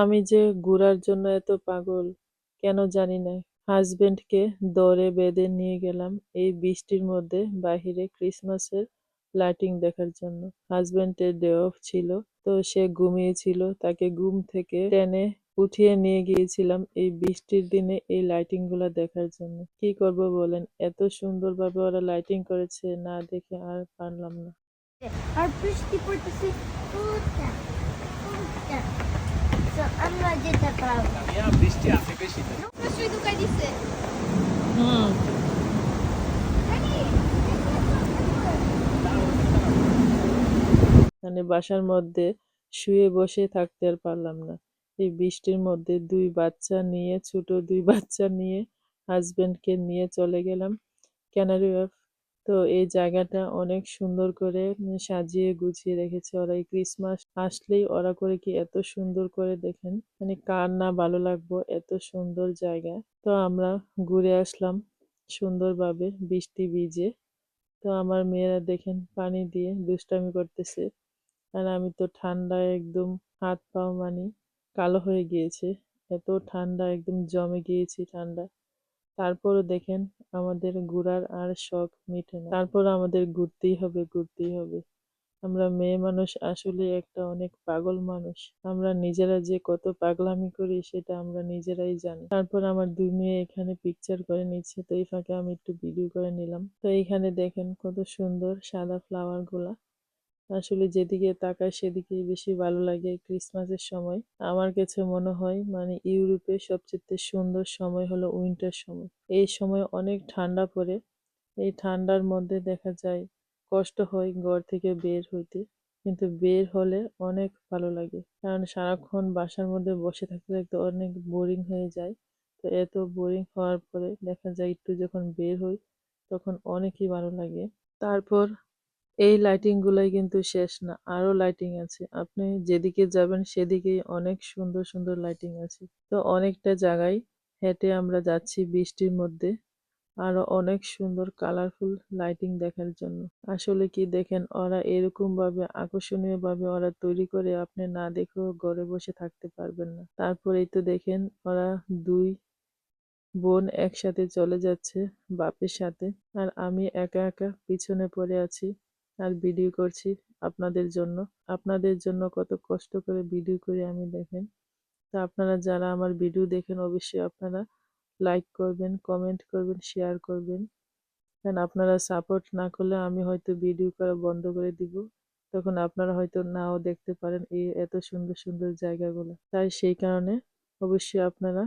আমি যে ঘুরার জন্য এত পাগল, কেন জানি না। হাজবেন্ডকে দরে বেঁধে নিয়ে গেলাম এই বৃষ্টির মধ্যে বাহিরে ক্রিসমাসের লাইটিং দেখার জন্য। হাজবেন্ডের ডে অফ ছিল, তো সে ঘুমিয়েছিল। তাকে ঘুম থেকে টেনে উঠিয়ে নিয়ে গিয়েছিলাম এই বৃষ্টির দিনে এই লাইটিংগুলা দেখার জন্য। কি করব বলেন? এত সুন্দরভাবে ওরা লাইটিং করেছে, না দেখে আর পারলাম না। আর বৃষ্টি পড়তেছে। আমরা হুম মানে বাসার মধ্যে শুয়ে বসে থাকতে আর পারলাম না। এই বৃষ্টির মধ্যে দুই বাচ্চা নিয়ে, ছোট দুই বাচ্চা নিয়ে হাজবেন্ডকে নিয়ে চলে গেলাম। ক্যানারি তো এই জায়গাটা অনেক সুন্দর করে সাজিয়ে গুছিয়ে রেখেছে ওরা। এই ক্রিসমাস আসলেই ওরা করে কি এত সুন্দর করে দেখেন মানে কার না ভালো লাগবো এত সুন্দর জায়গা। তো আমরা ঘুরে আসলাম সুন্দরভাবে বৃষ্টি ভিজে। তো আমার মেয়েরা দেখেন পানি দিয়ে দুষ্টামি করতেছে। আর আমি তো ঠান্ডায় একদম হাত পাও মানে কালো হয়ে গিয়েছে। এত ঠান্ডা, একদম জমে গিয়েছি ঠান্ডা। তারপরও দেখেন, আমাদের ঘোরার আর শখ মিটে না। তারপর আমাদের ঘুরতেই হবে ঘুরতেই হবে। আমরা মেয়ে মানুষ, আসলে একটা অনেক পাগল মানুষ। আমরা নিজেরা যে কত পাগলামি করি, সেটা আমরা নিজেরাই জানি। তারপর আমার দুই মেয়ে এখানে পিকচার করে নিচ্ছে, তো এই ফাঁকে আমি একটু ভিডিও করে নিলাম। তো এইখানে দেখেন কত সুন্দর সাদা ফ্লাওয়ারগুলা। আসলে যেদিকে তাকায় সেদিকেই বেশি ভালো লাগে ক্রিসমাসের সময়। আমার কাছে মনে হয় মানে ইউরোপে সবচেয়ে সুন্দর সময় হলো উইন্টার সময়। এই সময় অনেক ঠান্ডা পড়ে। এই ঠান্ডার মধ্যে দেখা যায় কষ্ট হয় ঘর থেকে বের হইতে। কিন্তু বের হলে অনেক ভালো লাগে। কারণ সারাক্ষণ বাসার মধ্যে বসে থাকতে থাকতে অনেক বোরিং হয়ে যায়। তো এত বোরিং হওয়ার পরে দেখা যায় একটু যখন বের হই তখন অনেকই ভালো লাগে। তারপর এই লাইটিং গুলাই কিন্তু শেষ না, আরও লাইটিং আছে। আপনি যেদিকে যাবেন সেদিকেই অনেক সুন্দর সুন্দর লাইটিং আছে। তো অনেকটা জায়গায় হেঁটে আমরা যাচ্ছি বৃষ্টির মধ্যে, আরও অনেক সুন্দর কালারফুল লাইটিং দেখার জন্য। আসলে কি দেখেন, ওরা এরকম ভাবে আকর্ষণীয় ভাবে ওরা তৈরি করে আপনি না দেখেও ঘরে বসে থাকতে পারবেন না। তারপরেই তো দেখেন, ওরা দুই বোন একসাথে চলে যাচ্ছে বাপের সাথে। আর আমি একা একা পিছনে পড়ে আছি। আর ভিডিও করছি আপনাদের জন্য। আপনাদের জন্য কত কষ্ট করে ভিডিও করি আমি দেখেন। তো আপনারা যারা আমার ভিডিও দেখেন অবশ্যই আপনারা লাইক করবেন কমেন্ট করবেন শেয়ার করবেন। কারণ আপনারা সাপোর্ট না করলে আমি হয়তো ভিডিও করা বন্ধ করে দিব। তখন আপনারা হয়তো নাও দেখতে পারেন এই এত সুন্দর সুন্দর জায়গাগুলো। তাই সেই কারণে অবশ্যই আপনারা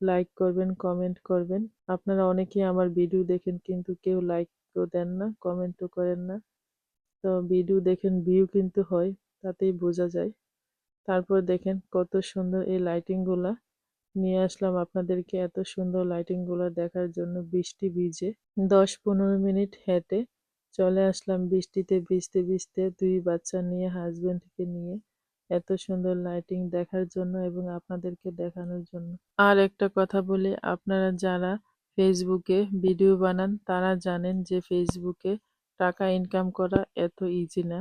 লাইক করবেন কমেন্ট করবেন। আপনারা অনেকেই আমার ভিডিও দেখেন কিন্তু কেউ লাইক লাইকও দেন না কমেন্টও করেন না। তো ভিডিও দেখেন, ভিউ কিন্তু হয়, তাতেই বোঝা যায়। তারপর দেখেন কত সুন্দর এই লাইটিংগুলা। নিয়ে আসলাম আপনাদেরকে এত সুন্দর লাইটিংগুলা দেখার জন্য বৃষ্টি ভিজে। দশ পনেরো মিনিট হেঁটে চলে আসলাম বৃষ্টিতে ভিজতে ভিজতে দুই বাচ্চা নিয়ে হাজবেন্ডকে নিয়ে এত সুন্দর লাইটিং দেখার জন্য এবং আপনাদেরকে দেখানোর জন্য। আর একটা কথা বলি, আপনারা যারা ফেসবুকে ভিডিও বানান, তারা জানেন যে ফেসবুকে টাকা ইনকাম করা এত ইজি না।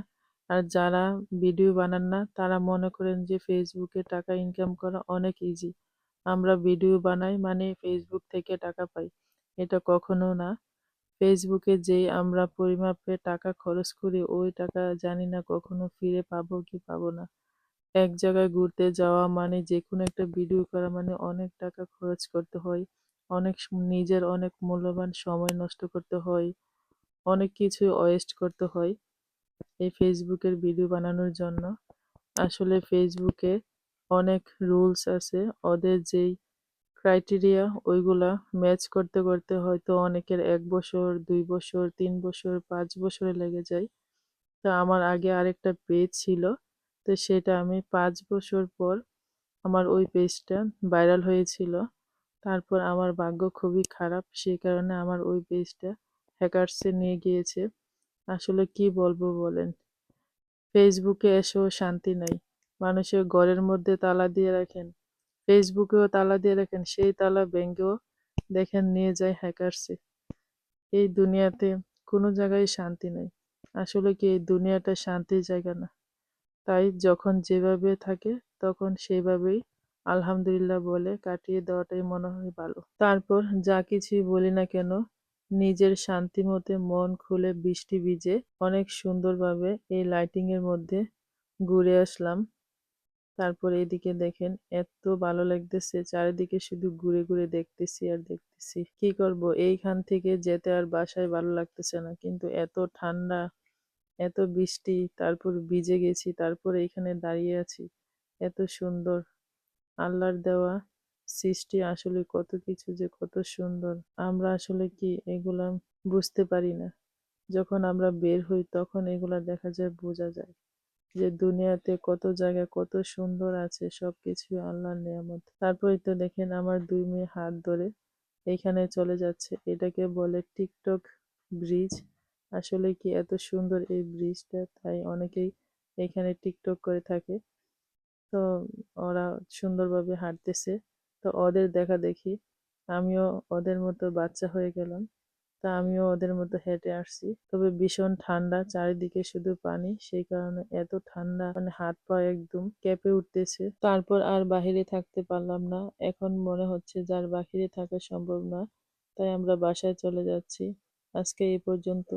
আর যারা ভিডিও বানান না, তারা মনে করেন যে ফেসবুকে টাকা ইনকাম করা অনেক ইজি আমরা ভিডিও বানাই মানে ফেসবুক থেকে টাকা পাই। এটা কখনো না। ফেসবুকে যেই আমরা পরিমাপে টাকা খরচ করি, ওই টাকা জানি না কখনো ফিরে পাবো কি পাবো না। এক জায়গায় ঘুরতে যাওয়া মানে যে কোনো একটা ভিডিও করা মানে অনেক টাকা খরচ করতে হয়। অনেক নিজের অনেক মূল্যবান সময় নষ্ট করতে হয়। অনেক কিছু ওয়েস্ট করতে হয় এই ফেসবুকের ভিডিও বানানোর জন্য। আসলে ফেসবুকে অনেক রুলস আছে, ওদের যেই ক্রাইটেরিয়া ওইগুলা ম্যাচ করতে করতে হয়তো অনেকের এক বছর, দুই বছর, তিন বছর, পাঁচ বছরে লেগে যায়। তো আমার আগে আরেকটা পেজ ছিল, তো সেটা আমি পাঁচ বছর পর আমার ওই পেজটা ভাইরাল হয়েছিল। তারপর আমার ভাগ্য খুবই খারাপ, সেই কারণে আমার ওই পেজটা হ্যাকার্সে নিয়ে গিয়েছে। আসলে কি বলব বলেন? ফেসবুকে এসেও শান্তি নাই। মানুষের ঘরের মধ্যে তালা দিয়ে রাখেন। ফেসবুকেও তালা দিয়ে রাখেন। সেই তালা ব্যাঙ্কেও দেখেন নিয়ে যায় হ্যাকার্সে এই দুনিয়াতে কোনো জায়গায় শান্তি নাই। আসলে কি এই দুনিয়াটা শান্তির জায়গা না? তাই যখন যেভাবে থাকে, তখন সেভাবেই আলহামদুলিল্লাহ বলে কাটিয়ে দেওয়াটাই মনে হয় ভালো। তারপর যা কিছুই বলি না কেন নিজের শান্তি মতে মন খুলে বৃষ্টি ভিজে অনেক সুন্দরভাবে এই লাইটিং এর মধ্যে ঘুরে আসলাম। তারপর এদিকে দেখেন, এত ভালো লাগতেছে, চারিদিকে শুধু ঘুরে ঘুরে দেখতেছি আর দেখতেছি। কি করব? এইখান থেকে যেতে আর বাসায় ভালো লাগতেছে না, কিন্তু এত ঠান্ডা, এত বৃষ্টি, তারপর ভিজে গেছি, তারপর এইখানে দাঁড়িয়ে আছি, এত সুন্দর। আল্লাহর দেওয়া সৃষ্টি আসলে কত কিছু যে কত সুন্দর। আমরা আসলে কি এগুলা বুঝতে পারি না। যখন আমরা বের হই তখন এগুলা দেখা যায়, বোঝা যায় যে দুনিয়াতে কত জায়গা কত সুন্দর আছে সবকিছু আল্লাহর নিয়ামত। তারপরে তো দেখেন আমার দুই মেয়ে হাত ধরে এখানে চলে যাচ্ছে। এটাকে বলে টিকটক ব্রিজ। আসলে কি এত সুন্দর এই ব্রিজটা, তাই অনেকেই এখানে টিকটক করে থাকে। তো ওরা সুন্দরভাবে হাঁটতেছে। তো ওদের দেখা দেখি। আমিও ওদের মতো বাচ্চা হয়ে গেলাম। তা আমিও ওদের মতো হেঁটে আসছি। তবে ভীষণ ঠান্ডা, চারিদিকে শুধু পানি। সেই কারণে এত ঠান্ডা মানে হাত পা একদম কেঁপে উঠতেছে। তারপর আর বাহিরে থাকতে পারলাম না। এখন মনে হচ্ছে যার বাহিরে থাকা সম্ভব না। তাই আমরা বাসায় চলে যাচ্ছি। আজকে এই পর্যন্ত।